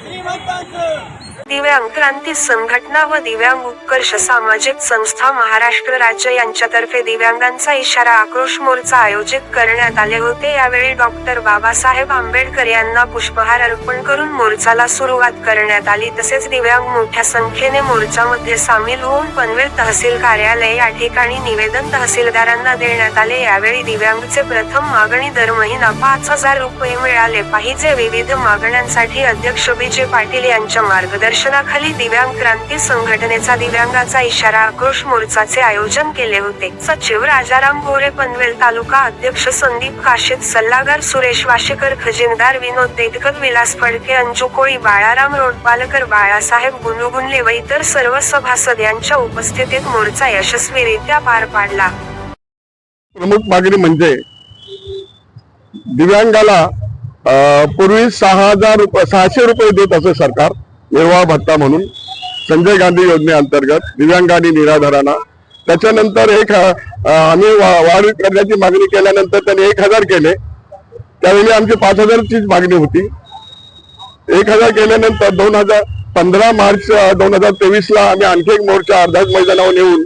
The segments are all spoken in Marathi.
श्रीमंतांचं दिव्यांग क्रांती संघटना व दिव्यांग उत्कर्ष सामाजिक संस्था महाराष्ट्र राज्य यांच्यातर्फे दिव्यांगांचा इशारा आक्रोश मोर्चा आयोजित करण्यात आले होते. यावेळी डॉक्टर बाबासाहेब आंबेडकर यांना पुष्पहार अर्पण करून मोर्चाला सुरुवात करण्यात आली. तसेच दिव्यांग मोठ्या संख्येने मोर्चामध्ये सामील होऊन पनवेल तहसील कार्यालय या ठिकाणी निवेदन तहसीलदारांना देण्यात आले. यावेळी दिव्यांगचे प्रथम मागणी दर महिना पाच हजार रुपये मिळाले. पाहिजे विविध मागण्यांसाठी अध्यक्ष विजय पाटील यांच्या मार्गदर्शन मार्गदर्शनाखाली दिव्यांग क्रांती संघटनेचा दिव्यांगाचा इशारा आक्रोश मोर्चाचे आयोजन केले होते. सचिव राजाराम गोरे पनवेल तालुका अध्यक्ष संदीप काशीत सल्लागार सुरेश वाशेकर खजिनदार विनोद देदकर विलास फडके अंजू कोळी बाळाराम रोडपालकर बाळासाहेब गुणगुणले व इतर सर्व सभासद यांच्या उपस्थितीत मोर्चा यशस्वीरित्या पार पाडला. प्रमुख मागणी म्हणजे दिव्यांगाला पूर्वी सहा हजार रुपये सहाशे रुपये देत असे सरकार. निर्वाह भत्ता म्हणून संजय गांधी योजनेअंतर्गत दिव्यांग आणि निराधारांना. त्याच्यानंतर एक आम्ही वाढ करण्याची मागणी केल्यानंतर त्यांनी एक हजार केले. त्यावेळी आमची पाच हजारचीच मागणी होती. एक हजार केल्यानंतर दोन हजार पंधरा मार्च दोन हजार तेवीस ला आम्ही आणखी एक मोर्चा अर्धाच मैदानावर नेऊन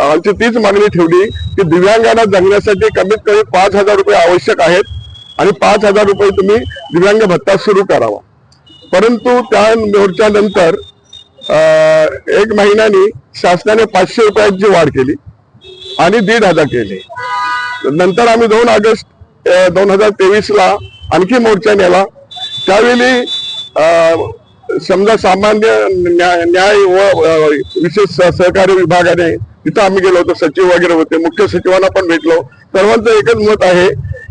आमची तीच मागणी ठेवली की दिव्यांगांना जगण्यासाठी कमीत कमी पाच हजार रुपये आवश्यक आहेत आणि पाच हजार रुपये तुम्ही दिव्यांग भत्ता सुरू करावा. परंतु त्या मोर्चानंतर अं, एक महिन्यानी शासनाने पाचशे रुपयाची वाढ केली आणि दीड हजार केले. नंतर आम्ही दोन ऑगस्ट दोन हजार तेवीसला आणखी मोर्चा नेला. त्यावेळी अं, समजा सामान्य न्याय न्याय व विशेष सहकार्य विभागाने तिथं आम्ही गेलो होतो सचिव वगैरे होते मुख्य सचिवांना पण भेटलो. सर्वांचं एकच मत आहे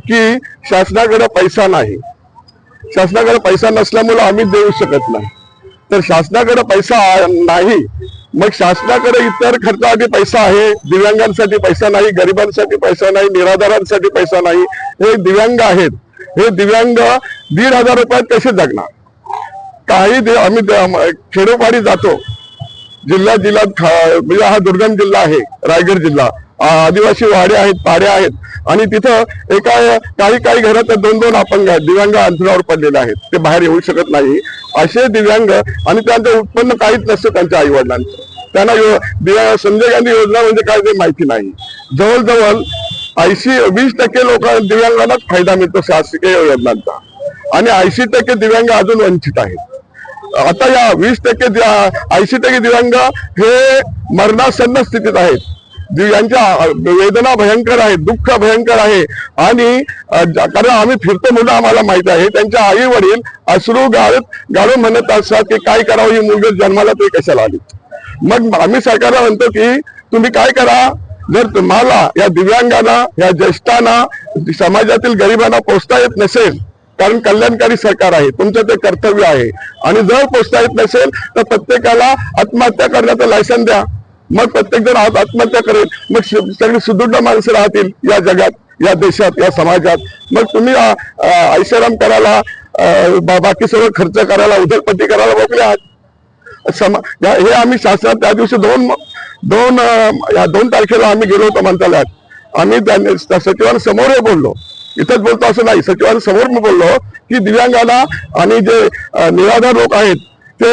की शासनाकडे पैसा नाही. शासनाकडे पैसा नसल्यामुळे आम्ही देऊ शकत नाही. तर शासनाकडे पैसा नाही मग शासनाकडे इतर खर्चासाठी पैसा आहे दिव्यांगांसाठी पैसा नाही गरिबांसाठी पैसा नाही निराधारांसाठी पैसा नाही हे दिव्यांग आहेत. हे दिव्यांग दीड हजार रुपयात कसे जगणार? काही आम्ही खेडोपाडी जातो. जिल्ह्यात जिल्ह्यात म्हणजे हा दुर्गम जिल्हा आहे रायगड जिल्हा. आदिवासी वाडे आहेत पाड्या आहेत. आणि तिथं एका काही काही घरात दोन दोन अपंग आहेत दिव्यांग अंतरावर पडलेले आहेत. ते बाहेर येऊ शकत नाही. असे दिव्यांग आणि त्यांचं उत्पन्न काहीच नसतं त्यांच्या आईवडिलांचं. त्यांना यो- दिव्या- संजय गांधी योजना म्हणजे काय ते माहिती नाही. जवळजवळ ऐंशी वीस टक्के लोक दिव्यांगांनाच फायदा मिळतो शासकीय योजनांचा. आणि ऐंशी टक्के दिव्यांग अजून वंचित आहेत. आता या वीस टक्के ऐंशी टक्के दिव्यांग हे मरणासन्न स्थितीत आहेत. यांच्या वेदना भयंकर आहेत दुःख भयंकर आहे. आणि कारण आम्ही फिरतो मुलं आम्हाला माहीत आहे. त्यांच्या आई वडील अश्रू गाळत गाळून म्हणत असतात की काय करावं ही मुलगी जन्माला ते कशाला आली? मग आम्ही सरकारला म्हणतो की तुम्ही काय करा? जर तुम्हाला या दिव्यांगांना या ज्येष्ठांना समाजातील गरिबांना पोचता येत नसेल कारण कल्याणकारी सरकार आहे तुमचं ते कर्तव्य आहे. आणि जर पोचता येत नसेल तर प्रत्येकाला आत्महत्या करण्याचं लायसन द्या. मग प्रत्येक जण आज आत्महत्या करेल. मग सगळी सुदृढ माणसं राहतील या जगात या देशात या समाजात. मग तुम्ही ऐशाराम करायला बा- बाकी सगळं खर्च करायला उधळपट्टी करायला मोकले आहात समा हे आम्ही शासनात त्या दिवशी दोन दोन या दोन तारखेला आम्ही गेलो होतो मंत्रालयात. आम्ही त्या सचिवांसमोर बोललो. इथंच बोलतो असं नाही सचिवांसमोर मी बोललो की दिव्यांगाला आणि जे निराधार लोक आहेत ते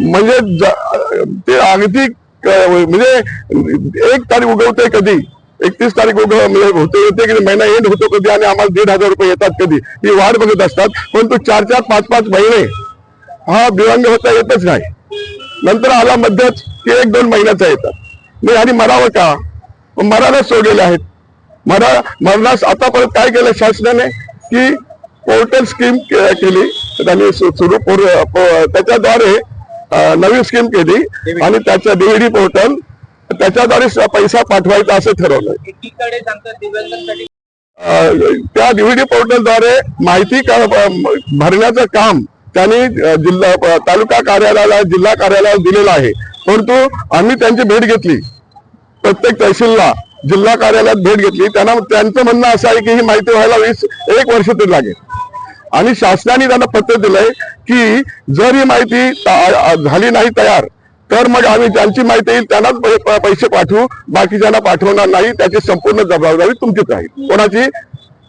म्हणजे ज- ते अगदी म्हणजे एक तारीख उगवते कधी? एकतीस तारीख उग म्हणजे होते होते की महिना एंड होतो कधी आणि आम्हाला दीड हजार रुपये येतात कधी? ही वाट बघत असतात. परंतु चार चार पाच पाच महिने हा दिव्यांग होता येतच नाही. नंतर आला मध्यच ते एक दोन महिन्याचा येतात. नाही आणि मरावं का? मग मरायला सोडलेले आहेत. मरा मरणास आता परत काय केलं? शासनाने की पोर्टल स्कीम केली. त्यांनी सुरू त्याच्याद्वारे अं, नवीन स्कीम केली आणि त्याचं डीव्हीडी पोर्टल त्याच्याद्वारे पैसा पाठवायचा असं ठरवलं एकीकडे सांगतात दिव्यांगांसाठी. अं, त्या डीव्हीडी पोर्टलद्वारे माहिती का- ब- भरण्याचं काम त्यांनी जिल्हा तालुका कार्यालयाला जिल्हा कार्यालयाला दिलेलं आहे. परंतु आम्ही त्यांची भेट घेतली. प्रत्येक तहसीलला जिल्हा कार्यालयात भेट घेतली. त्यांना त्यांचं म्हणणं असं आहे की ही माहिती व्हायला वीस एक वर्ष तरी लागेल. आणि शासनाने त्यांना पत्र दिलंय की जर ही माहिती झाली नाही तयार तर मग आम्ही ज्यांची माहिती येईल त्यांनाच पैसे पाठवू बाकीच्यांना पाठवणार नाही त्याची संपूर्ण जबाबदारी तुमचीच राहील कोणाची?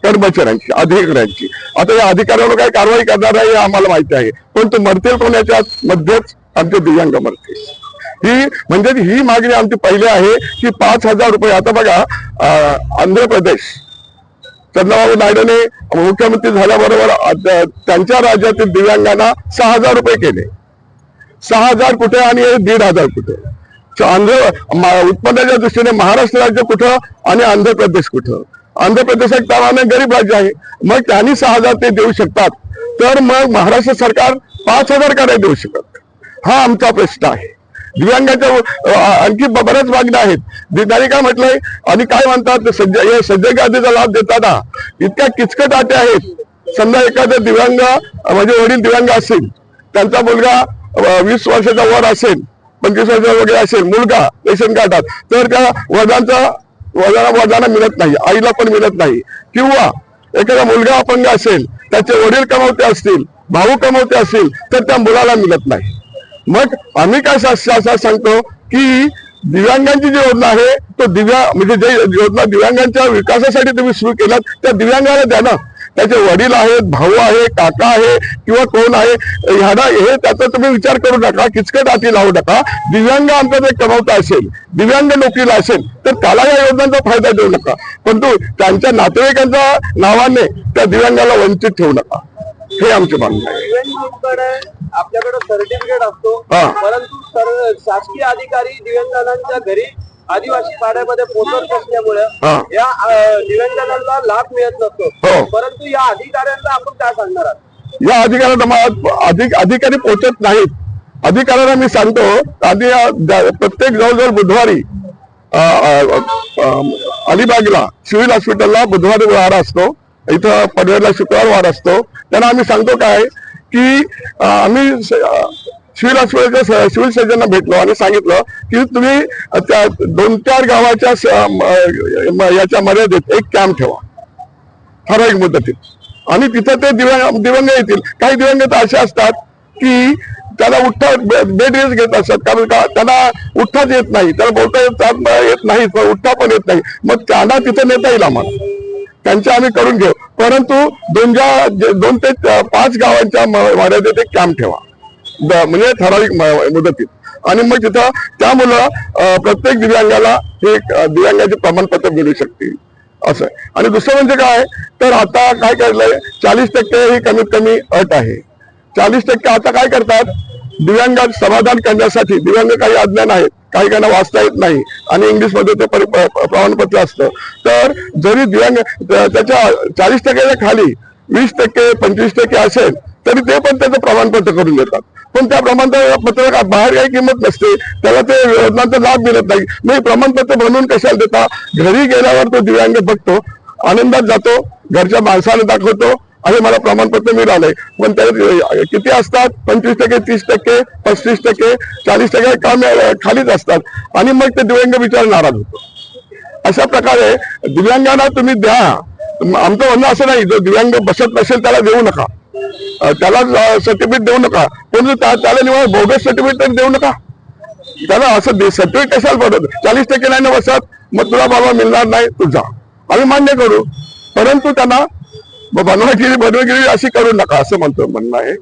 कर्मचाऱ्यांची अधिकाऱ्यांची. आता या अधिकाऱ्यांवर काही कारवाई करणार नाही हे आम्हाला माहिती आहे. पण तो मरतील कोणाच्या मध्येच आमचे दिव्यांग मरतील. ही म्हणजे ही मागणी आमची पहिली आहे की पाच हजार रुपये. आता बघा आंध्र प्रदेश चंद्रबाबू नायडूने मुख्यमंत्री झाल्याबरोबर त्यांच्या राज्यातील दिव्यांगांना सहा हजार रुपये केले. सहा हजार कुठे आणि दीड हजार कुठे? आंध्र उत्पन्नाच्या दृष्टीने महाराष्ट्र राज्य कुठं आणि आंध्र प्रदेश कुठं? आंध्र प्रदेश एक त्यामाने गरीब राज्य आहे. मग त्यांनी सहा हजार ते देऊ शकतात. तर मग महाराष्ट्र सरकार पाच हजार का नाही देऊ शकत? हा आमचा प्रश्न आहे. दिव्यांगाच्या आणखी बऱ्याच मागण्या आहेत. त्यांनी काय म्हटलंय? आणि काय म्हणतात? सज्ज या सज्जन गादीचा लाभ देताना इतक्या किचकट आटे आहेत. समजा एखाद्या दिव्यांग म्हणजे वडील दिव्यांग असेल त्यांचा मुलगा वीस वर्षाचा वर असेल पंचवीस वर्षाचा वगैरे असेल मुलगा रेशन कार्डात तर त्या वजांचा वडिलांना वडिलांना मिळत नाही आईला पण मिळत नाही. किंवा एखादा मुलगा अपंग असेल त्याचे वडील कमावते असतील भाऊ कमावते असतील तर त्या मुलाला मिळत नाही. मग आम्ही काय असं सांगतो की दिव्यांगांची जी योजना आहे तो दिव्या म्हणजे जे योजना दिव्यांगांच्या विकासासाठी तुम्ही सुरू केलात त्या दिव्यांगाला द्या ना. त्याचे वडील आहेत भाऊ आहे काका आहे किंवा कोण आहे ह्याना हे त्याचा तुम्ही विचार करू नका किचकट हाती लावू नका. दिव्यांग आमचा जर कमवता असेल दिव्यांग नोकरीला असेल तर त्याला या योजनांचा फायदा देऊ नका. परंतु त्यांच्या नातेवाईकांच्या नावाने त्या दिव्यांगाला वंचित ठेवू नका. हे आमचे मागणं आहे आपल्याकडे सर्टिफिकेट असतो हा. परंतु शासकीय अधिकारी दिव्यांगांच्या घरी आदिवासी पाड्यामध्ये पोहोचत नसल्यामुळे हा. या दिव्यांगांना लाभ मिळत नसतो हो. परंतु या अधिकाऱ्यांना आपण काय सांगणार आहात या अधिकाऱ्यांना मा- अधिक अधिकारी पोहोचत नाहीत अधिकाऱ्यांना मी सांगतो आधी द- प्रत्येक जवळजवळ बुधवारी अ, अ, अ, अलिबागला सिव्हिल हॉस्पिटलला बुधवारी वार असतो इथं पनवेलला शुक्रवार वार असतो. त्यांना आम्ही सांगतो काय की आम्ही सिव्हिल हॉस्पिटलच्या सिव्हिल सर्जनला भेटलो आणि सांगितलं की तुम्ही त्या दोन चार गावाच्या याच्या मर्यादेत एक कॅम्प ठेवा. ठराविक मुदतीत. आणि तिथं ते दिव्यांग दिव्यांग येतील. काही दिव्यांग असे असतात की त्याला उठ्ठा बेड रेस घेत असतात. कारण का त्यांना उठ्ठाच येत नाही. त्याला बोलता येत येत नाही उठ्ठा पण येत नाही. मग त्यांना तिथं नेता येईल आम्हाला. त्यांचे आम्ही करून घेऊ. परंतु दोन ज्या दोन ते पाच गावांच्या मर्यादेत एक कॅम्प ठेवा. म्हणजे ठराविक मुदतीत. आणि मग तिथं त्यामुळं मुलं प्रत्येक दिव्यांगाला हे दिव्यांगाचे प्रमाणपत्र मिळू शकतील. असं आहे. आणि दुसरं म्हणजे काय? तर आता काय करलंय? चाळीस टक्के ही कमीत कमी अट आहे. चाळीस टक्के आता काय करतात? दिव्यांगात समाधान करण्यासाठी दिव्यांग काही अज्ञान आहेत काही काहींना वाचता येत नाही आणि इंग्लिशमध्ये ते प्रमाणपत्र असतं. तर जरी दिव्यांग त्याच्या चाळीस टक्क्याच्या खाली वीस टक्के पंचवीस टक्के असेल तरी ते पण त्याचं प्रमाणपत्र करून देतात. पण त्या प्रमाणपत्र बाहेर काही किंमत नसते त्याला ते योजनांचा लाभ मिळत नाही. मी प्रमाणपत्र बनवून कशाला देता? घरी गेल्यावर तो दिव्यांग बघतो आनंदात जातो घरच्या माणसाला दाखवतो आणि मला प्रमाणपत्र मिळालंय. पण त्याच्यात किती असतात? पंचवीस टक्के तीस टक्के पस्तीस टक्के चाळीस टक्के काम खालीच असतात. आणि मग ते दिव्यांग बिचार नाराज होतो. अशा प्रकारे दिव्यांगांना तुम्ही द्या. आमचं म्हणणं असं नाही जो दिव्यांग बसत नसेल त्याला देऊ नका. त्याला सर्टिफिकेट देऊ नका. पण त्याला निवड बोगस सर्टिफिकेट तरी देऊ नका. त्याला असं सर्टिफिकेट कशाला पडत? चाळीस टक्के नाही ना बसत? मग तुला बाबा मिळणार नाही तू जा. आम्ही मान्य करू. परंतु त्यांना बनवागिरी बनवागिरी अशी करू नका असं म्हणतो म्हणणं आहे.